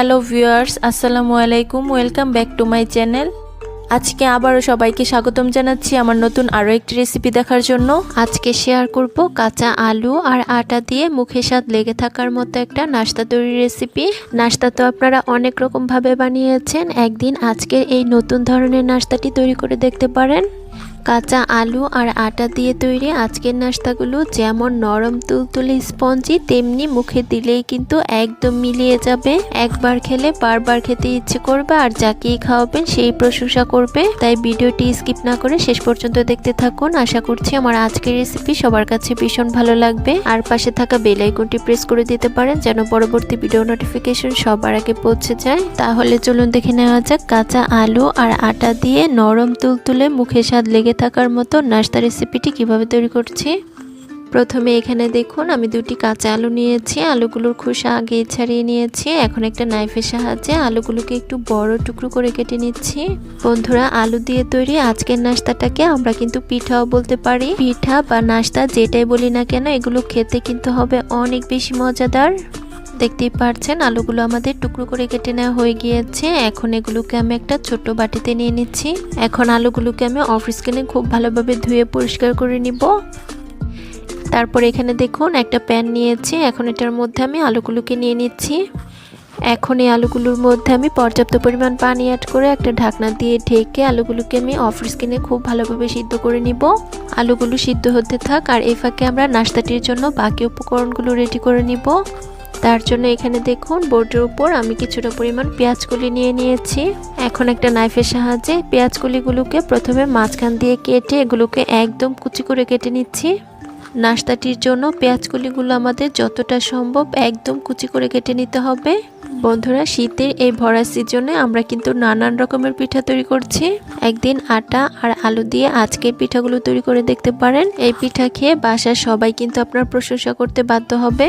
Hello viewers আসসালামু আলাইকুম welcome back to my channel আজকে আবারও সবাইকে স্বাগতম জানাচ্ছি আমার নতুন আরও একটি রেসিপি দেখার জন্য। আজকে শেয়ার করব কাঁচা আলু আর আটা দিয়ে মুখে স্বাদ লেগে থাকার মতো একটা নাস্তা তৈরির রেসিপি নাস্তা তো আপনারা অনেক রকমভাবে বানিয়েছেন, একদিন আজকের এই নতুন ধরনের নাস্তাটি তৈরি করে দেখতে পারেন। কাঁচা আলু আর আটা দিয়ে তৈরি আজকের নাস্তাগুলো যেমন নরম তুলতুলে স্পঞ্জি, তেমনি মুখে দিলেই কিন্তু একদম মিলিয়ে যাবে। একবার খেলে বারবার খেতে ইচ্ছে করবে আর যাকেই খাওয়াবেন সেই প্রশংসা করবে। তাই ভিডিওটি স্কিপ না করে শেষ পর্যন্ত দেখতে থাকুন। আশা করছি আমার আজকের রেসিপি সবার কাছে ভীষণ ভালো লাগবে। আর পাশে থাকা বেল আইকনটি প্রেস করে দিতে পারেন যেন পরবর্তী ভিডিও নোটিফিকেশন সবার আগে পৌঁছে যায়। তাহলে চলুন দেখে নেওয়া যাক কাঁচা আলু আর আটা দিয়ে নরম তুলতুলে মুখে স্বাদ লেগে থাকার মতো নাস্তা রেসিপিটি কীভাবে তৈরি করছি? প্রথমে এখানে দেখুন, আমি দুটি কাঁচা আলু নিয়েছি, আলুগুলোর খোসা আগে ছাড়িয়ে নিয়েছি, এখন একটা নাইফের সাহায্যে আলুগুলোকে একটু বড় টুকরো করে কেটে নিচ্ছি। বন্ধুরা, আলু দিয়ে তৈরি আজকের নাস্তাটাকে আমরা কিন্তু পিঠাও বলতে পারি। পিঠা বা নাস্তা যেটাই বলি না কেন, এগুলো খেতে কিন্তু হবে অনেক বেশি মজাদার। দেখতেই পারছেন, আলুগুলো আমাদের টুকরো করে কেটে নেওয়া হয়ে গিয়েছে। এখন এগুলোকে আমি একটা ছোট বাটিতে নিয়ে নিচ্ছি। এখন আলুগুলোকে আমি অফ স্কিনে খুব ভালোভাবে ধুয়ে পরিষ্কার করে নিব। তারপর এখানে দেখুন, একটা প্যান নিয়েছি। এখন এটার মধ্যে আমি আলুগুলোকে নিয়ে নিচ্ছি। এখন এই আলুগুলোর মধ্যে আমি পর্যাপ্ত পরিমাণ পানি অ্যাড করে একটা ঢাকনা দিয়ে ঢেকে আলুগুলোকে আমি অফ স্কিনে খুব ভালোভাবে সিদ্ধ করে নিব। আলুগুলো সিদ্ধ হতে থাক আর এই ফাঁকে আমরা নাস্তাটির জন্য বাকি উপকরণগুলো রেডি করে নিব। তার জন্য এখানে দেখুন, বোর্ডের উপর আমি কিছুটা পরিমাণ পেঁয়াজ কলি নিয়ে নিয়েছি। এখন একটা নাইফের সাহায্যে পেঁয়াজ কলিগুলোকে প্রথমে মাঝখান দিয়ে কেটে এগুলোকে একদম কুচি করে কেটে নিচ্ছি। নাস্তাটির জন্য পেঁয়াজ কলিগুলো আমাদের যতটা সম্ভব একদম কুচি করে কেটে নিতে হবে। বন্ধুরা, শীতের এই ভরা সিজনে আমরা কিন্তু নানান রকমের পিঠা তৈরি করছি। একদিন আটা আর আলু দিয়ে আজকে পিঠাগুলো তৈরি করে দেখতে পারেন। এই পিঠা খেয়ে বাসার সবাই কিন্তু আপনার প্রশংসা করতে বাধ্য হবে।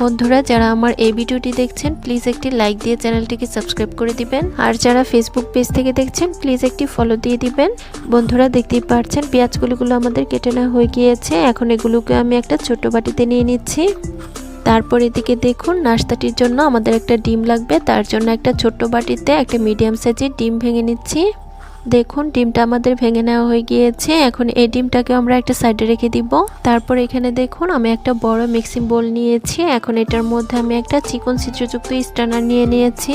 বন্ধুরা, যারা আমার এই ভিডিওটি দেখছেন প্লিজ একটি লাইক দিয়ে চ্যানেলটিকে সাবস্ক্রাইব করে দিবেন। আর যারা ফেসবুক পেজ থেকে দেখছেন প্লিজ একটি ফলো দিয়ে দিবেন। বন্ধুরা, দেখতেই পাচ্ছেন পেঁয়াজগুলিগুলো আমাদের কেটে নেওয়া হয়ে গিয়েছে। এখন এগুলোকে আমি একটা ছোট বাটিতে নিয়ে নিচ্ছি। তারপর এদিকে দেখুন, নাস্তাটির জন্য আমাদের একটা ডিম লাগবে। তার জন্য একটা ছোট্ট বাটিতে একটা মিডিয়াম সাইজের ডিম ভেঙে নিচ্ছি। দেখুন, ডিমটা আমাদের ভেঙে নেওয়া হয়ে গিয়েছে। এখন এই ডিমটাকে আমরা একটা সাইডে রেখে দিব। তারপর এখানে দেখুন, আমি একটা বড় মিক্সিং বোল নিয়েছি। এখন এটার মধ্যে আমি একটা চিকন ছিদ্রযুক্ত স্টানার নিয়ে নিয়েছি।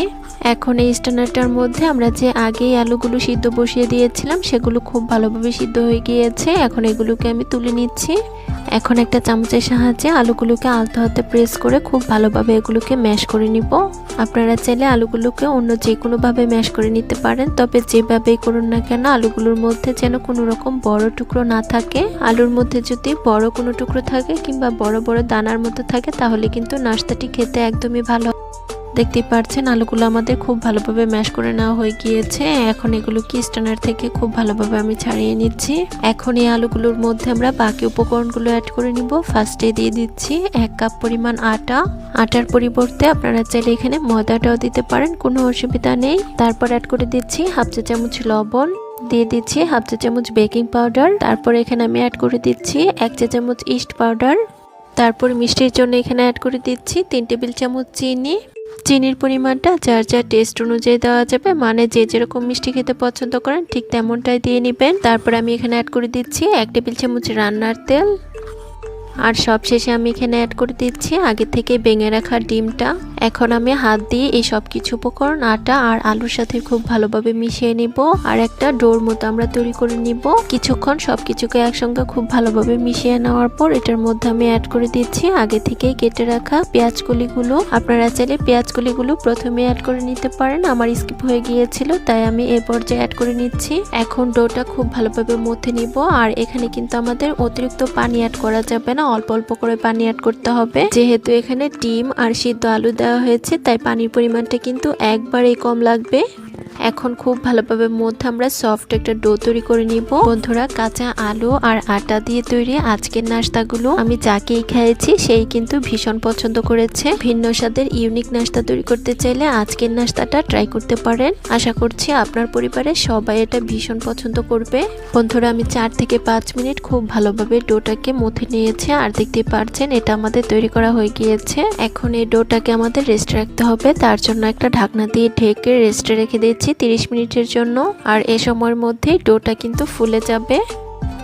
এখন এই স্টানারটার মধ্যে আমরা যে আগেই আলুগুলো সিদ্ধ বসিয়ে দিয়েছিলাম, সেগুলো খুব ভালোভাবে সিদ্ধ হয়ে গিয়েছে। এখন এগুলোকে আমি তুলে নিচ্ছি। এখন একটা চামচের সাহায্যে আলুগুলোকে আলতো হাতে প্রেস করে খুব ভালোভাবে এগুলোকে ম্যাশ করে নিব। আপনারা চাইলে আলুগুলোকে অন্য যে কোনোভাবে ম্যাশ করে নিতে পারেন, তবে যেভাবেই করুন না কেন আলুগুলোর মধ্যে যেন কোনো রকম বড় টুকরো না থাকে। আলুর মধ্যে যদি বড় কোনো টুকরো থাকে কিংবা বড় বড় দানার মতো থাকে, তাহলে কিন্তু নাস্তাটি খেতে একদমই ভালো দেখতেই পাচ্ছেন আলুগুলো আমাদের খুব ভালোভাবে ম্যাশ করে নেওয়া হয়ে গিয়েছে। এখন এগুলো কি স্টানার থেকে খুব ভালোভাবে আমি ছাড়িয়ে নিচ্ছি। এখন এই আলুগুলোর মধ্যে আমরা বাকি উপকরণগুলো অ্যাড করে নিব। ফার্স্টে দিয়ে দিচ্ছি এক কাপ পরিমাণ আটা। আটার পরিবর্তে আপনারা চাইলে এখানে ময়দাটাও দিতে পারেন, কোনো অসুবিধা নেই। তারপর অ্যাড করে দিচ্ছি হাফ চা চামচ লবণ। দিয়ে দিচ্ছি হাফ চা চামচ বেকিং পাউডার তারপর এখানে আমি অ্যাড করে দিচ্ছি এক চা চামচ ইস্ট পাউডার তারপর মিষ্টির জন্য এখানে অ্যাড করে দিচ্ছি তিন টেবিল চামচ চিনি। চিনির পরিমাণটা যার যার টেস্ট অনুযায়ী দেওয়া যাবে মানে যে যেরকম মিষ্টি খেতে পছন্দ করেন ঠিক তেমনটাই দিয়ে নেবেন। তারপর আমি এখানে অ্যাড করে দিচ্ছি এক টেবিল চামচ রান্নার তেল। আর সবশেষে আমি এখানে অ্যাড করে দিচ্ছি আগে থেকে বেঙে রাখা ডিমটা। এখন আমি হাত দিয়ে এই সব কিছু উপকরণ, আটা আর আলুর সাথে খুব ভালোভাবে মিশিয়ে নিব। আর একটা ডোর মতো আমরা তৈরি করে নিব। কিছুক্ষণ সবকিছুকে একসঙ্গে খুব ভালোভাবে মিশিয়ে নেওয়ার পর এটার মধ্যে আমি অ্যাড করে দিচ্ছি। আগে থেকে কেটে রাখা পেঁয়াজ কলিগুলো আপনারা চাইলে পেঁয়াজ কলিগুলো প্রথমে অ্যাড করে নিতে পারেন। আমার স্কিপ হয়ে গিয়েছিল, তাই আমি এ পর্যায়ে অ্যাড করে নিচ্ছি। এখন ডোটা খুব ভালোভাবে মথে নিব। আর এখানে কিন্তু আমাদের অতিরিক্ত পানি অ্যাড করা যাবে না। অল্প অল্প করে পানি অ্যাড করতে হবে। যেহেতু এখানে ডিম আর সিদ্ধ আলু দেওয়া হয়েছে তাই পানির পরিমাণটা কিন্তু একবারেই কম লাগবে। এখন খুব ভালোভাবে মধ্যে আমরা সফট একটা ডো তৈরি করে নিব। বন্ধুরা, কাঁচা আলু আর আটা দিয়ে তৈরি আজকের নাস্তাগুলো আমি যাকেই খেয়েছি, সেই কিন্তু ভীষণ পছন্দ করেছে। ভিন্ন স্বাদের ইউনিক নাস্তা তৈরি করতে চাইলে আজকের নাস্তাটা ট্রাই করতে পারেন। আশা করছি আপনার পরিবারে সবাই এটা ভীষণ পছন্দ করবে। বন্ধুরা, আমি চার থেকে পাঁচ মিনিট খুব ভালোভাবে ডোটাকে মুথে নিয়েছে আর দেখতে পারছেন এটা আমাদের তৈরি করা হয়ে গিয়েছে। এখন এই ডোটাকে আমাদের রেস্টে রাখতে হবে। তার জন্য একটা ঢাকনা দিয়ে ঢেকে রেস্টে রেখে দিয়েছি। 30 মিনিটের জন্য। আর এ সময়ের মধ্যেই ডোটা কিন্তু ফুলে যাবে।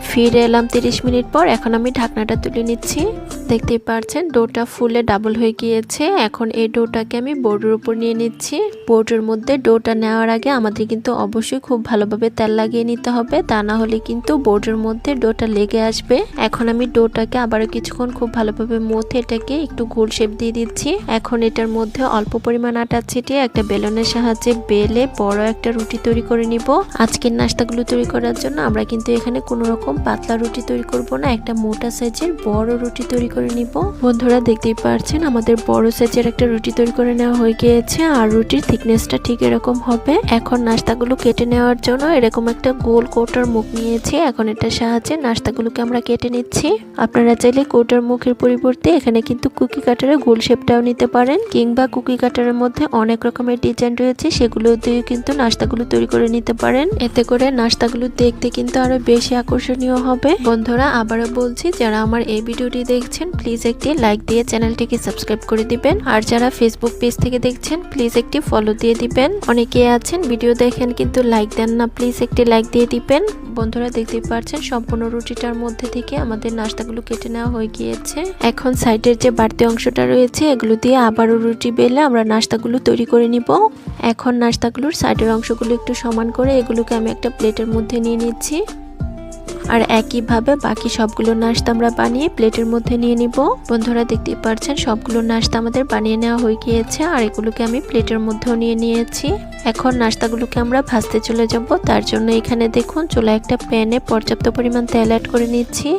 ফিরে এলাম 30 মিনিট পর। এখন আমি ঢাকনাটা তুলে নিচ্ছি। দেখতেই পারছেন, ডোটা ফুলে ডাবল হয়ে গিয়েছে। এখন এই ডোটাকে আমি বোর্ডের উপর নিয়ে নিচ্ছি। বোর্ডের মধ্যে ডোটা নেওয়ার আগে আমাদের কিন্তু অবশ্যই খুব ভালোভাবে তেল লাগিয়ে নিতে হবে। তা না হলে কিন্তু বোর্ডের মধ্যে ডোটা লেগে আসবে। এখন আমি ডোটাকে আবারও কিছুক্ষণ খুব ভালোভাবে মথে এটাকে একটু গোল শেপ দিয়ে দিচ্ছি। এখন এটার মধ্যে অল্প পরিমাণ আটা ছিটিয়ে একটা বেলনের সাহায্যে বেলে বড় একটা রুটি তৈরি করে নিব। আজকের নাস্তাগুলো তৈরি করার জন্য আমরা কিন্তু এখানে কোনো রকম পাতলা রুটি তৈরি করব না। একটা মোটা সাইজের বড় রুটি তৈরি করে নিব। বন্ধুরা দেখতেই পারছেন, আমাদের বড় সাইজের একটা রুটি তৈরি করে নেওয়া হয়ে গিয়েছে, আর রুটির থিকনেসটা ঠিক এরকম হবে। এখন নাস্তাগুলো কেটে নেওয়ার জন্য এরকম একটা গোল কোটার মুখ নিয়েছি, এখন এটার সাহায্যে নাস্তাগুলোকে আমরা কেটে নিচ্ছি। আপনারা চাইলে কোটার মুখের পরিবর্তে এখানে কিন্তু কুকি কাটারে গোল শেপটাও নিতে পারেন, কিংবা কুকি কাটারের মধ্যে অনেক রকমের ডিজাইন রয়েছে, সেগুলো দিয়ে কিন্তু নাস্তাগুলো তৈরি করে নিতে পারেন। এতে করে নাস্তাগুলো দেখতে কিন্তু আরও বেশি আকর্ষণীয় হবে। বন্ধুরা, আবারও বলছি, যারা আমার এই ভিডিওটি দেখছেন প্লিজ একটি লাইক দিয়ে চ্যানেলটিকে সাবস্ক্রাইব করে দিবেন। আর যারা ফেসবুক পেজ থেকে দেখছেন প্লিজ একটি ফলো দিয়ে দিবেন। অনেকে আছেন ভিডিও দেখেন কিন্তু লাইক দেন না প্লিজ একটি লাইক দিয়ে দিবেন। বন্ধুরা দেখতে পাচ্ছেন সম্পূর্ণ রুটিটার মধ্যে থেকে আমাদের নাস্তাগুলো কেটে নেওয়া হয়ে গিয়েছে। এখন সাইডের যে বাড়তি অংশটা রয়েছে, এগুলো দিয়ে আবারও রুটি বেলে আমরা নাস্তাগুলো তৈরি করে নিব। এখন নাস্তাগুলোর সাইডের অংশগুলো একটু সমান করে এগুলোকে আমি একটা প্লেটের মধ্যে নিয়ে নিচ্ছি। আর একইভাবে বাকি সবগুলো নাস্তা আমরা বানিয়ে প্লেটের মধ্যে নিয়ে নিব। বন্ধুরা দেখতেই পাচ্ছেন সবগুলো নাস্তা আমাদের বানিয়ে নেওয়া হয়ে গিয়েছে আর এগুলোকে আমি প্লেটের মধ্যেও নিয়ে নিয়েছি। এখন নাস্তাগুলোকে আমরা ভাজতে চলে যাব। তার জন্য এখানে দেখুন চুলা একটা প্যানে পর্যাপ্ত পরিমাণ তেল অ্যাড করে নিচ্ছি।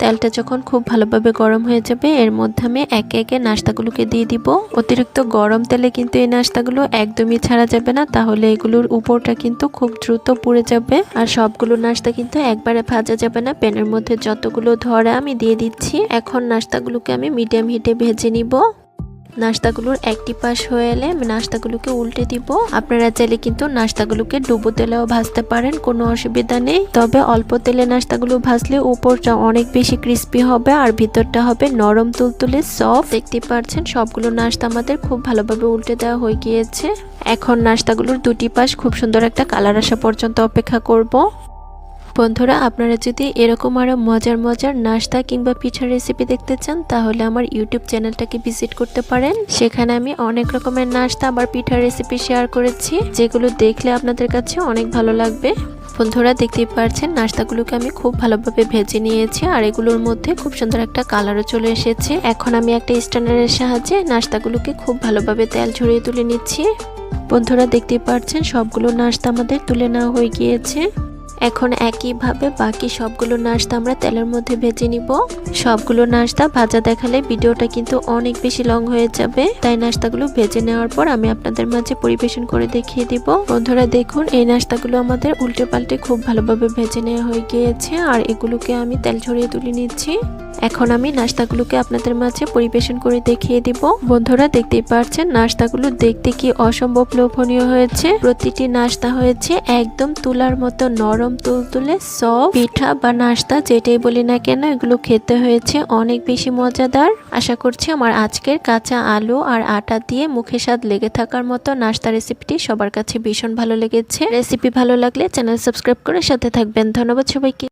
তেলটা যখন খুব ভালোভাবে গরম হয়ে যাবে, এর মধ্যে আমি একে একে নাস্তাগুলোকে দিয়ে দিব। অতিরিক্ত গরম তেলে কিন্তু এই নাস্তাগুলো একদমই ছাড়া যাবে না, তাহলে এগুলোর উপরটা কিন্তু খুব দ্রুত পুড়ে যাবে। আর সবগুলো নাস্তা কিন্তু একবারে ভাজা যাবে না, প্যানের মধ্যে যতগুলো ধরা আমি দিয়ে দিচ্ছি, এখন নাস্তাগুলোকে আমি মিডিয়াম হিটে ভেজে নিব। নাস্তাগুলোর একটি পাশ হয়ে এলে আমি নাস্তাগুলোকে উল্টে দিব। আপনারা চাইলে কিন্তু নাস্তাগুলোকে ডুবো তেলেও ভাজতে পারেন, কোনো অসুবিধা নেই। তবে অল্প তেলে নাস্তাগুলো ভাজলে উপরটা অনেক বেশি ক্রিস্পি হবে আর ভিতরটা হবে নরম তুলতুলে সফট। দেখতে পাচ্ছেন সবগুলো নাস্তা আমাদের খুব ভালোভাবে উল্টে দেওয়া হয়ে গিয়েছে। এখন নাস্তাগুলোর দুটি পাশ খুব সুন্দর একটা কালার আসা পর্যন্ত অপেক্ষা করব। বন্ধুরা, আপনারা যদি এরকম আরও মজার মজার নাস্তা কিংবা পিঠার রেসিপি দেখতে চান, তাহলে আমার ইউটিউব চ্যানেলটাকে ভিজিট করতে পারেন। সেখানে আমি অনেক রকমের নাস্তা, আবার পিঠার রেসিপি শেয়ার করেছি, যেগুলো দেখলে আপনাদের কাছে অনেক ভালো লাগবে। বন্ধুরা, দেখতেই পারছেন, নাস্তাগুলোকে আমি খুব ভালোভাবে ভেজে নিয়েছি, আর এগুলোর মধ্যে খুব সুন্দর একটা কালারও চলে এসেছে। এখন আমি একটা স্ট্যান্ডারের সাহায্যে নাস্তাগুলোকে খুব ভালোভাবে তেল ঝরিয়ে তুলে নিচ্ছি। বন্ধুরা, দেখতেই পারছেন, সবগুলো নাস্তা আমাদের তুলে নেওয়া হয়ে গিয়েছে। এখন একইভাবে বাকি সবগুলো নাস্তা আমরা তেলের মধ্যে ভেজে নিব। সবগুলো নাস্তা ভাজা দেখালে ভিডিওটা কিন্তু অনেক বেশি লং হয়ে যাবে। তাই নাস্তাগুলো ভেজে নেওয়ার পর আমি আপনাদের মাঝে পরিবেশন করে দেখিয়ে দিব। বন্ধুরা দেখুন, এই নাস্তাগুলো আমাদের উল্টে পাল্টে খুব ভালোভাবে ভেজে নেওয়া হয়ে গিয়েছে। আর এগুলোকে আমি তেল ছড়িয়ে তুলে নিচ্ছি। এখন আমি নাস্তাগুলোকে আপনাদের মাঝে পরিবেশন করে দেখিয়ে দিব। বন্ধুরা দেখতেই পারছেন, নাস্তাগুলো দেখতে কি অসম্ভব লোভনীয় হয়েছে। প্রতিটি নাস্তা হয়েছে একদম তুলার মতো নরম তুলতুলে সব পিঠা বা নাস্তা যেটাই বলি না কেন, এগুলো খেতে হয়েছে অনেক বেশি মজাদার। আশা করছি আমার আজকের কাঁচা আলু আর আটা দিয়ে মুখে স্বাদ লেগে থাকার মতো নাস্তা রেসিপিটি সবার কাছে ভীষণ ভালো লেগেছে। রেসিপি ভালো লাগলে চ্যানেল সাবস্ক্রাইব করে সাথে থাকবেন। ধন্যবাদ সবাইকে।